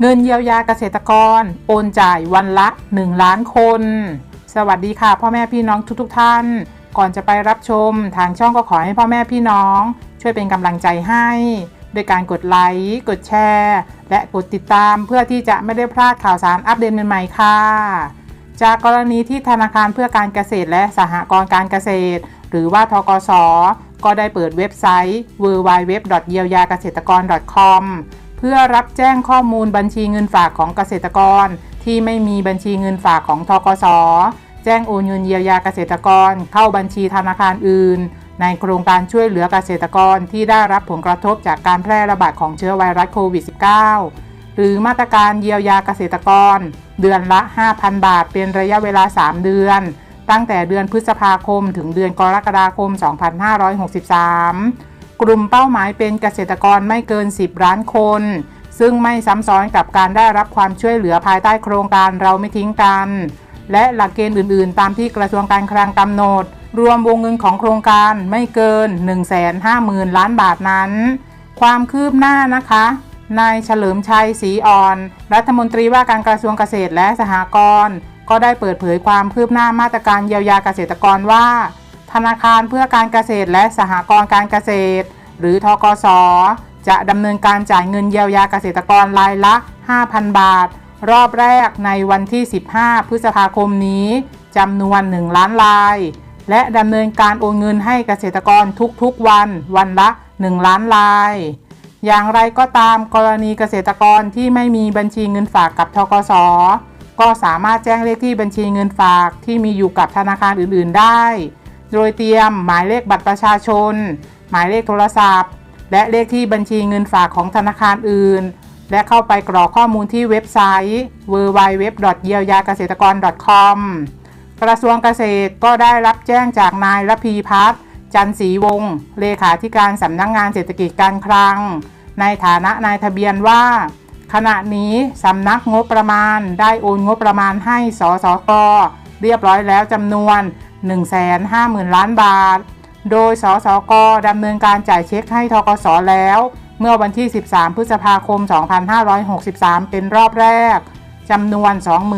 เงินเยียวยาเกษตรกร โอนจ่ายวันละ 1 ล้านคน สวัสดีค่ะ พ่อแม่พี่น้องทุกๆทท่าน ก่อนจะไปรับชม ทางช่องก็ขอให้พ่อแม่พี่น้อง ช่วยเป็นกำลังใจให้ โดยการกดไลค์กดแชร์ และกดติดตามเพื่อที่จะไม่ได้พลาดข่าวสารอัปเดตใหม่ๆค่ะ จากกรณีที่ธนาคารเพื่อการเกษตรและสหกรณ์การเกษตร หรือว่าทกส ก็ได้เปิดเว็บไซต์ www. เยียวยาเกษตรกร .com เพื่อรับแจ้งข้อมูลบัญชีเงินฝากของเกษตรกร ที่ไม่มีบัญชีเงินฝากของทกส แจ้งโอนเงินเยียวยาเกษตรกร เข้าบัญชีธนาคารอื่น ในโครงการช่วยเหลือเกษตรกรที่ได้รับผลกระทบจากการแพร่ระบาดของเชื้อไวรัสโควิด -19 หรือมาตรการเยียวยาเกษตรกร เดือนละ 5,000 บาท เป็นระยะเวลา 3 เดือน ตั้งแต่เดือนพฤษภาคมถึงเดือนกรกฎาคม 2563 กลุ่มเป้าหมายเป็นเกษตรกรไม่เกิน 10 ล้านคน ซึ่งไม่ซ้ำซ้อนกับการได้รับความช่วยเหลือภายใต้โครงการเราไม่ทิ้งกัน และหลักเกณฑ์อื่น ๆ ตามที่กระทรวงการคลังกำหนด รวมวงเงินของโครงการไม่เกิน 150,000 ล้านบาทนั้น ความคืบหน้านะคะนายเฉลิมชัยศรีอ่อน รัฐมนตรีว่าการกระทรวงเกษตรและสหกรณ์ก็ได้เปิดเผยความคืบหน้ามาตรการเยียวยาเกษตรกรว่า ธนาคารเพื่อการเกษตรและสหกรณ์การเกษตร หรือทกส จะดำเนินการจ่ายเงินเยียวยาเกษตรกรรายละ 5,000 บาท รอบแรกในวันที่ 15 พฤษภาคมนี้จำนวน 1 ล้านลาย และดำเนินการโอนเงินให้เกษตรกรทุกๆวัน วันละ 1 ล้านลาย อย่างไรก็ตามกรณีเกษตรกรที่ไม่มีบัญชีเงินฝากกับทกสก็สามารถแจ้งเลขที่บัญชีเงินฝากที่มีอยู่กับธนาคารอื่น ๆ ได้ โดยเตรียมหมายเลขบัตรประชาชน หมายเลขโทรศัพท์ และเลขที่บัญชีเงินฝากของธนาคารอื่น และเข้าไปกรอกข้อมูลที่เว็บไซต์ www. เยียวยาเกษตรกร .com กระทรวงเกษตรก็ได้รับแจ้งจากนายรพีพัฒน์จันศรีวงศ์เลขาธิการสำนักงงานเศรษฐกิจการคลัง ในฐานะนายทะเบียนว่า ขณะนี้สำนักงบประมาณได้โอนงบประมาณให้สสกเรียบร้อยแล้วจำนวน 150,000 ล้านบาท โดยสสกดำเนินการจ่ายเช็คให้ทกสแล้ว เมื่อวันที่ 13 พฤษภาคม 2563 เป็นรอบแรกจำนวน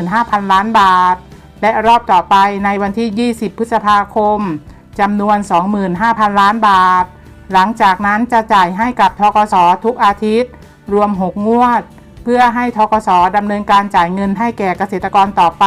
25,000 ล้านบาท และรอบต่อไปในวันที่ 20 พฤษภาคมจำนวน 25,000 ล้านบาท หลังจากนั้นจะจ่ายให้กับทกสทุกอาทิตย์ รวม 6 งวด เพื่อให้ทกสดำเนินการจ่ายเงินให้แก่เกษตรกรต่อไป